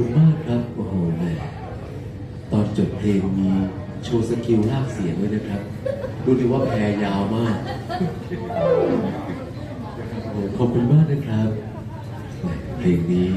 คุณมากครับโอ้โหแหมตอนจบเพลงมีโชว์สกิลลากเสียงด้วยนะครับ ดูดิว่าแพรยาวมากโอ้โหขอบคุณมากนะครับแหมเพลงนี้